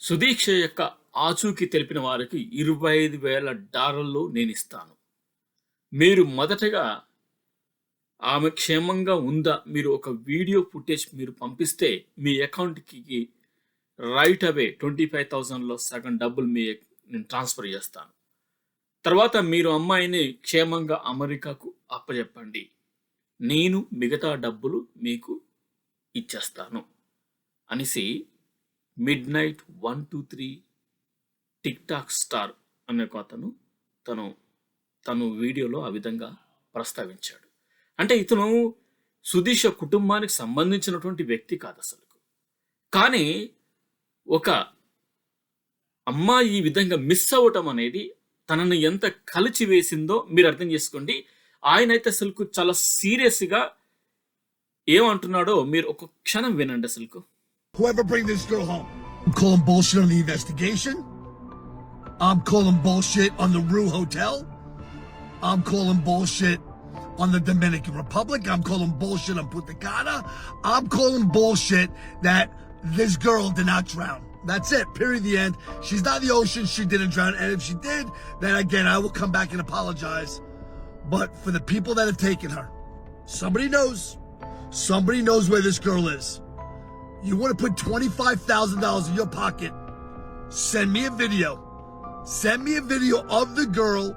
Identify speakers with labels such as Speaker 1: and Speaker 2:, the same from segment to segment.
Speaker 1: సుదీక్ష యొక్క ఆచూకీ తెలిపిన వారికి ఇరవై ఐదు వేల డాలర్లు నేను ఇస్తాను మీరు మొదటగా ఆమె క్షేమంగా ఉందా మీరు ఒక వీడియో ఫుటేజ్ మీరు పంపిస్తే మీ అకౌంట్కి రైట్ అవే ట్వంటీ ఫైవ్ థౌజండ్లో సగం డబ్బులు మీ నేను ట్రాన్స్ఫర్ చేస్తాను. తర్వాత మీరు అమ్మాయిని క్షేమంగా అమెరికాకు అప్పచెప్పండి నేను మిగతా డబ్బులు మీకు ఇచ్చేస్తాను. అనేసి midnight one two three TikTok star అనే ఒక అతను తను తను వీడియోలో ఆ విధంగా ప్రస్తావించాడు. అంటే ఇతను సుదీష కుటుంబానికి సంబంధించినటువంటి వ్యక్తి కాదు అసలు. కానీ ఒక అమ్మాయి ఈ విధంగా మిస్ అవ్వటం అనేది తనను ఎంత కలిచి వేసిందో మీరు అర్థం చేసుకోండి. ఆయన అయితే అసలు చాలా సీరియస్గా ఏమంటున్నాడో మీరు ఒక క్షణం వినండి అసలు
Speaker 2: Whoever bring this girl home. I'm calling bullshit on the investigation. I'm calling bullshit on the Rue Hotel. I'm calling bullshit on the Dominican Republic. I'm calling bullshit on Punta Cana. I'm calling bullshit that this girl did not drown. That's it. Period. The end. She's not in the ocean. She didn't drown. And if she did, then again, I will come back and apologize. But for the people that have taken her, somebody knows. Somebody knows where this girl is. You want to put $25,000 in your pocket? Send me a video. Send me a video of the girl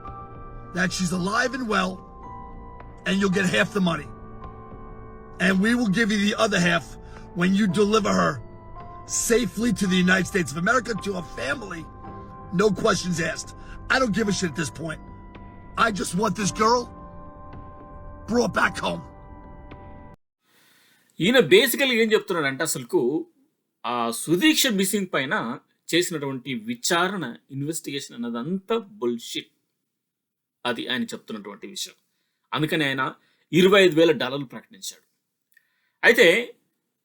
Speaker 2: that she's alive and well, and you'll get half the money. And we will give you the other half when you deliver her safely to the United States of America, to her family. No questions asked. I don't give a shit at this point. I just want this girl brought back home.
Speaker 1: ఈయన బేసికల్గా ఏం చెప్తున్నాడంటే అసలుకు ఆ Sudiksha missing పైన చేసినటువంటి విచారణ investigation అన్నదంతా bullshit అది ఆయన చెప్తున్నటువంటి విషయం. అందుకని ఆయన ఇరవై ఐదు వేల డాలర్లు ప్రకటించాడు. అయితే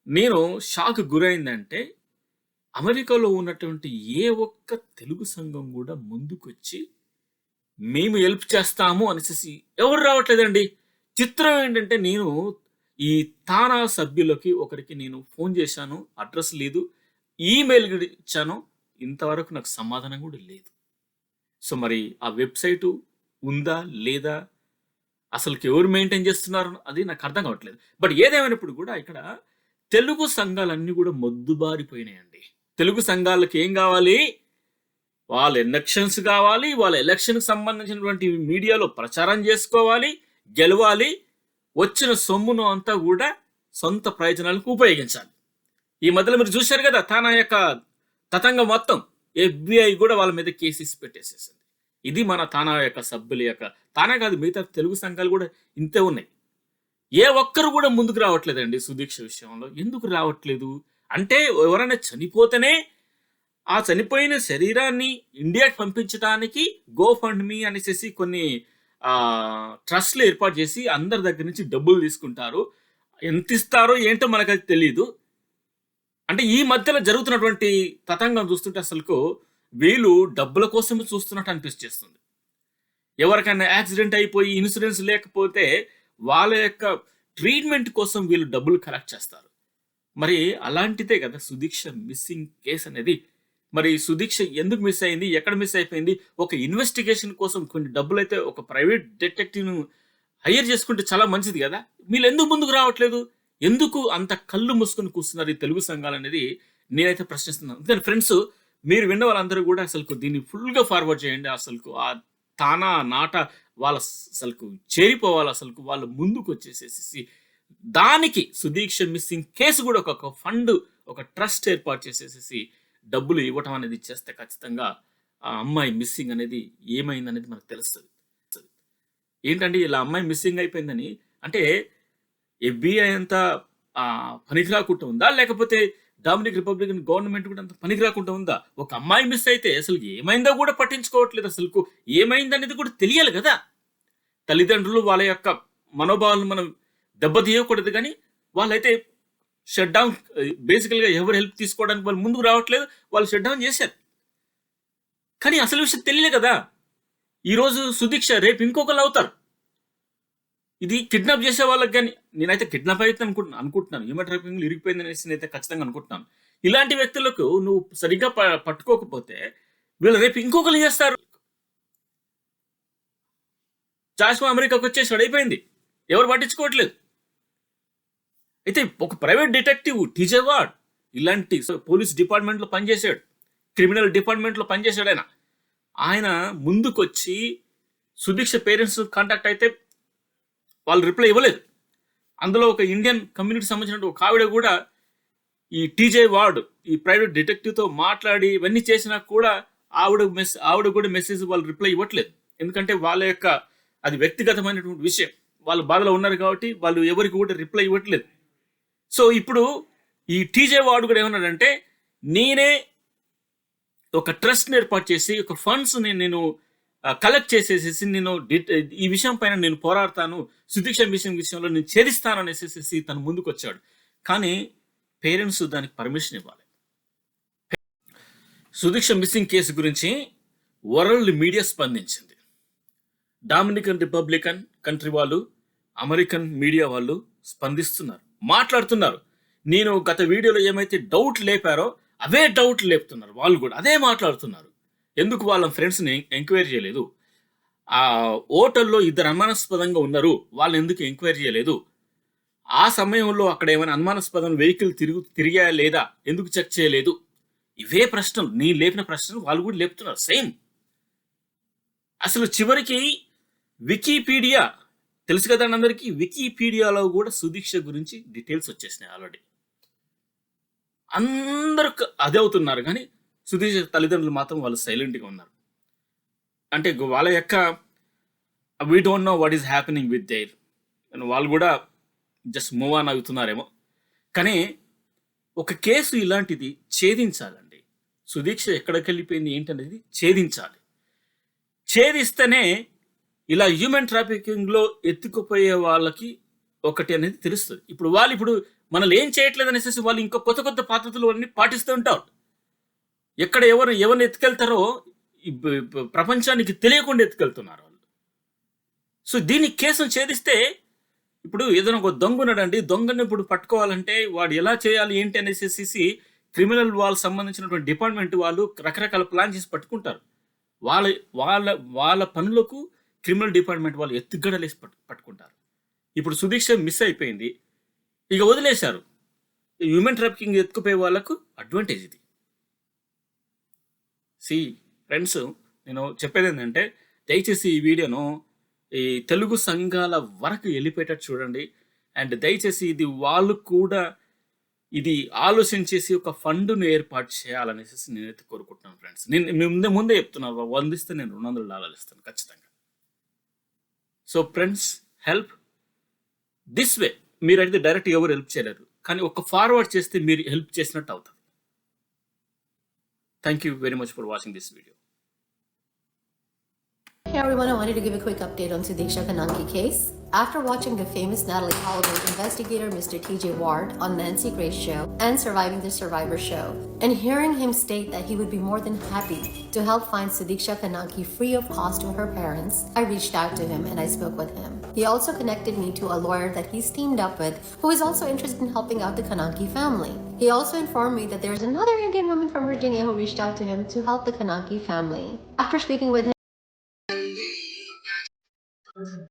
Speaker 1: నేను షాక్ గురైందంటే అమెరికాలో ఉన్నటువంటి ఏ ఒక్క తెలుగు సంఘం కూడా ముందుకొచ్చి మేము హెల్ప్ చేస్తాము అనేసి ఎవరు రావట్లేదండి? చిత్రం ఏంటంటే నేను ఈ తానా సభ్యులకి ఒకరికి నేను ఫోన్ చేశాను అడ్రస్ లేదు ఈమెయిల్ కూడా ఇచ్చాను. ఇంతవరకు నాకు సమాధానం కూడా లేదు. సో మరి ఆ వెబ్సైటు ఉందా లేదా అసలుకి ఎవరు మెయింటైన్ చేస్తున్నారు అది నాకు అర్థం కావట్లేదు. బట్ ఏదేమైనప్పుడు కూడా ఇక్కడ తెలుగు సంఘాలన్నీ కూడా మొద్దుబారిపోయినాయండి. తెలుగు సంఘాలకు ఏం కావాలి? వాళ్ళ ఎలక్షన్స్ కావాలి వాళ్ళ ఎలక్షన్కి సంబంధించినటువంటి మీడియాలో ప్రచారం చేసుకోవాలి గెలవాలి వచ్చిన సొమ్మును అంతా కూడా సొంత ప్రయోజనాలకు ఉపయోగించాలి. ఈ మధ్యలో మీరు చూశారు కదా తన యొక్క తతంగం మొత్తం ఎఫ్బిఐ కూడా వాళ్ళ మీద కేసెస్ పెట్టేసేసింది. ఇది మన తానా యొక్క సభ్యుల యొక్క తానా కాదు మిగతా తెలుగు సంఘాలు కూడా ఇంతే ఉన్నాయి. ఏ ఒక్కరు కూడా ముందుకు రావట్లేదండి సుదీక్ష విషయంలో. ఎందుకు రావట్లేదు? అంటే ఎవరైనా చనిపోతేనే ఆ చనిపోయిన శరీరాన్ని ఇండియాకి పంపించడానికి గో ఫండ్ మీ అనేసి కొన్ని ట్రస్ట్లు ఏర్పాటు చేసి అందరి దగ్గర నుంచి డబ్బులు తీసుకుంటారు. ఎంత ఇస్తారో ఏంటో మనకు అది తెలియదు అంటే ఈ మధ్యలో జరుగుతున్నటువంటి తతంగం చూస్తుంటే అసలుకు వీళ్ళు డబ్బుల కోసం చూస్తున్నట్టు అనిపిస్తుంది. ఎవరికైనా యాక్సిడెంట్ అయిపోయి ఇన్సూరెన్స్ లేకపోతే వాళ్ళ యొక్క ట్రీట్మెంట్ కోసం వీళ్ళు డబ్బులు కలెక్ట్ చేస్తారు. మరి అలాంటిదే కదా సుదీక్ష మిస్సింగ్ కేసు అనేది. మరి సుదీక్ష ఎందుకు మిస్ అయింది? ఎక్కడ మిస్ అయిపోయింది? ఒక ఇన్వెస్టిగేషన్ కోసం కొన్ని డబ్బులు అయితే ఒక ప్రైవేట్ డిటెక్టివ్ను హైర్ చేసుకుంటే చాలా మంచిది కదా? మీరు ఎందుకు ముందుకు రావట్లేదు? ఎందుకు అంత కళ్ళు మూసుకొని కూర్చున్నారు ఈ తెలుగు సంఘాలు అనేది నేనైతే ప్రశ్నిస్తున్నాను. అందుకని ఫ్రెండ్స్ మీరు విన్న వాళ్ళందరూ కూడా అసలు దీన్ని ఫుల్గా ఫార్వర్డ్ చేయండి. అసలు ఆ తానా నాట వాళ్ళ అసలుకు చేరిపోవాలి. అసలు వాళ్ళు ముందుకు వచ్చేసేసి దానికి సుదీక్ష మిస్సింగ్ కేసు కూడా ఒక ఫండ్ ఒక ట్రస్ట్ ఏర్పాటు చేసేసేసి డబ్బులు ఇవ్వటం అనేది చేస్తే ఖచ్చితంగా ఆ అమ్మాయి మిస్సింగ్ అనేది ఏమైంది అనేది మనకు తెలుస్తుంది. ఏంటంటే ఇలా అమ్మాయి మిస్సింగ్ అయిపోయిందని అంటే ఎఫ్బిఐ అంత పనికి రాకుండా ఉందా? లేకపోతే డామినిక్ రిపబ్లికన్ గవర్నమెంట్ కూడా అంత పనికి రాకుండా ఉందా? ఒక అమ్మాయి మిస్ అయితే అసలు ఏమైందో కూడా పట్టించుకోవట్లేదు అసలు ఏమైంది అనేది కూడా తెలియాలి కదా. తల్లిదండ్రులు వాళ్ళ యొక్క మనోభావాలను మనం దెబ్బతీయకూడదు కానీ వాళ్ళైతే షట్ డౌన్ బేసికల్గా ఎవరు హెల్ప్ తీసుకోవడానికి వాళ్ళు ముందుకు రావట్లేదు వాళ్ళు షట్ డౌన్ చేశారు. కానీ అసలు విషయం తెలియలే కదా. ఈరోజు సుదీక్ష రేపు ఇంకొకరు అవుతారు. ఇది కిడ్నాప్ చేసే వాళ్ళకి కానీ నేనైతే కిడ్నాప్ అయితే అనుకుంటున్నాను అనుకుంటున్నాను. హ్యూమన్ ట్రాఫింగ్ ఇరిగిపోయింది అనేసి నేనైతే ఖచ్చితంగా అనుకుంటున్నాను. ఇలాంటి వ్యక్తులకు నువ్వు సరిగ్గా ప- పట్టుకోకపోతే వీళ్ళు రేపు ఇంకొకరు చేస్తారు. జాస్మా అమెరికాకు వచ్చేసి అయిపోయింది. ఎవరు పట్టించుకోవట్లేదు. అయితే ఒక ప్రైవేట్ డిటెక్టివ్ టీజే వార్డ్ ఇలాంటి పోలీస్ డిపార్ట్మెంట్లో పనిచేశాడు. క్రిమినల్ డిపార్ట్మెంట్లో పనిచేశాడు ఆయన. ఆయన ముందుకొచ్చి సుదీక్ష పేరెంట్స్ కాంటాక్ట్ అయితే వాళ్ళు రిప్లై ఇవ్వలేదు. అందులో ఒక ఇండియన్ కమ్యూనిటీ సంబంధించిన ఒక ఆవిడ కూడా ఈ టీజే వార్డ్ ఈ ప్రైవేట్ డిటెక్టివ్తో మాట్లాడి ఇవన్నీ చేసినా కూడా ఆవిడ మెస్ ఆవిడ కూడా మెసేజ్ వాళ్ళు రిప్లై ఇవ్వట్లేదు. ఎందుకంటే వాళ్ళ యొక్క అది వ్యక్తిగతమైనటువంటి విషయం. వాళ్ళు బాధలో ఉన్నారు కాబట్టి వాళ్ళు ఎవరికి కూడా రిప్లై ఇవ్వట్లేదు. సో ఇప్పుడు ఈ టీజే వార్డు కూడా ఏమన్నాడంటే నేనే ఒక ట్రస్ట్ ఏర్పాటు చేసి ఒక ఫండ్స్ నేను కలెక్ట్ చేసేసేసి నేను ఈ విషయం పైన నేను పోరాడతాను సుదీక్ష మిషన్ విషయంలో నేను ఛేదిస్తాను అనేసి తను ముందుకు వచ్చాడు కానీ పేరెంట్స్ దానికి పర్మిషన్ ఇవ్వాలి. సుదీక్ష మిస్సింగ్ కేసు గురించి వరల్డ్ మీడియా స్పందించింది. డామినికన్ రిపబ్లికన్ కంట్రీ వాళ్ళు అమెరికన్ మీడియా వాళ్ళు స్పందిస్తున్నారు. మాట్లాడుతున్నారు. నేను గత వీడియోలో ఏమైతే డౌట్ లేపారో అవే డౌట్ లేపుతున్నారు. వాళ్ళు కూడా అదే మాట్లాడుతున్నారు. ఎందుకు వాళ్ళ ఫ్రెండ్స్ని ఎంక్వైరీ చేయలేదు? ఆ ఓటల్లో ఇద్దరు అనుమానాస్పదంగా ఉన్నారు. వాళ్ళు ఎందుకు ఎంక్వైరీ చేయలేదు? ఆ సమయంలో అక్కడ ఏమైనా అనుమానాస్పదం వెహికల్ తిరుగు తిరిగా లేదా? ఎందుకు చెక్ చేయలేదు? ఇవే ప్రశ్నలు. నీ లేపిన ప్రశ్నలు వాళ్ళు కూడా లేపుతున్నారు. సేమ్ అసలు చివరికి వికీపీడియా తెలుసు కదా అందరికీ? వికీపీడియాలో కూడా సుదీక్ష గురించి డీటెయిల్స్ వచ్చేసినాయి ఆల్రెడీ. అందరూ అదే అవుతున్నారు కానీ సుదీక్ష తల్లిదండ్రులు మాత్రం వాళ్ళు సైలెంట్గా ఉన్నారు. అంటే వాళ్ళ యొక్క we don't know what is happening with their వాళ్ళు కూడా జస్ట్ మూవ్ ఆన్ అవుతున్నారేమో. కానీ ఒక కేసు ఇలాంటిది ఛేదించాలండి. సుదీక్ష ఎక్కడికి వెళ్ళిపోయింది ఏంటనేది ఛేదించాలి. ఛేదిస్తేనే ఇలా హ్యూమన్ ట్రాఫికింగ్లో ఎత్తుకుపోయే వాళ్ళకి ఒకటి అనేది తెలుస్తుంది. ఇప్పుడు వాళ్ళు ఇప్పుడు మనల్ని ఏం చేయట్లేదు అనేసి వాళ్ళు ఇంకా కొత్త కొత్త పద్ధతులు అన్ని పాటిస్తూ ఉంటారు. ఎక్కడ ఎవరు ఎవరిని ఎత్తుకెళ్తారో ప్రపంచానికి తెలియకుండా ఎత్తుకెళ్తున్నారు వాళ్ళు. సో దీన్ని కేసును ఛేదిస్తే ఇప్పుడు ఏదైనా ఒక దొంగ ఉన్నాడండి దొంగని ఇప్పుడు పట్టుకోవాలంటే వాడు ఎలా చేయాలి ఏంటి అనేసి క్రిమినల్ వాళ్ళకి సంబంధించినటువంటి డిపార్ట్మెంట్ వాళ్ళు రకరకాల ప్లాన్ చేసి పట్టుకుంటారు. వాళ్ళ వాళ్ళ వాళ్ళ పనులకు క్రిమినల్ డిపార్ట్మెంట్ వాళ్ళు ఎత్తుగడలేసి పట్టు పట్టుకుంటారు. ఇప్పుడు సుదీక్ష మిస్ అయిపోయింది. ఇక వదిలేశారు. ఈ హ్యూమన్ ట్రాఫికింగ్ ఎత్తుకుపోయే వాళ్ళకు అడ్వాంటేజ్ ఇది. సి ఫ్రెండ్స్ నేను చెప్పేది ఏంటంటే దయచేసి ఈ వీడియోను ఈ తెలుగు సంఘాల వరకు వెళ్ళిపోయేటట్టు చూడండి. అండ్ దయచేసి ఇది వాళ్ళు కూడా ఇది ఆలోచించేసి ఒక ఫండ్ను ఏర్పాటు చేయాలనేసి నేనైతే కోరుకుంటున్నాను ఫ్రెండ్స్. నేను మీ ముందే ముందే చెప్తున్నాను వందిస్తే నేను రెండు వందలు డాలర్లు ఇస్తాను ఖచ్చితంగా. So friends help this way మీరు అయితే డైరెక్ట్ ఎవరు హెల్ప్ చేయలేరు. కానీ ఒక ఫార్వర్డ్ చేస్తే మీరు హెల్ప్ చేసినట్టు అవుతుంది. Thank you very much for watching this video
Speaker 3: Everyone, I wanted to give a quick update on Sudeksha Kananki case. After watching the famous Natalie Holloway investigator Mr. TJ Ward on Nancy Grace show and Surviving the Survivor show, and hearing him state that he would be more than happy to help find Sudeksha Kananki free of cost to her parents, I reached out to him and I spoke with him. He also connected me to a lawyer that he's teamed up with who is also interested in helping out the Kananki family. He also informed me that there's another Indian woman from Virginia who reached out to him to help the Kananki family. After speaking with him, move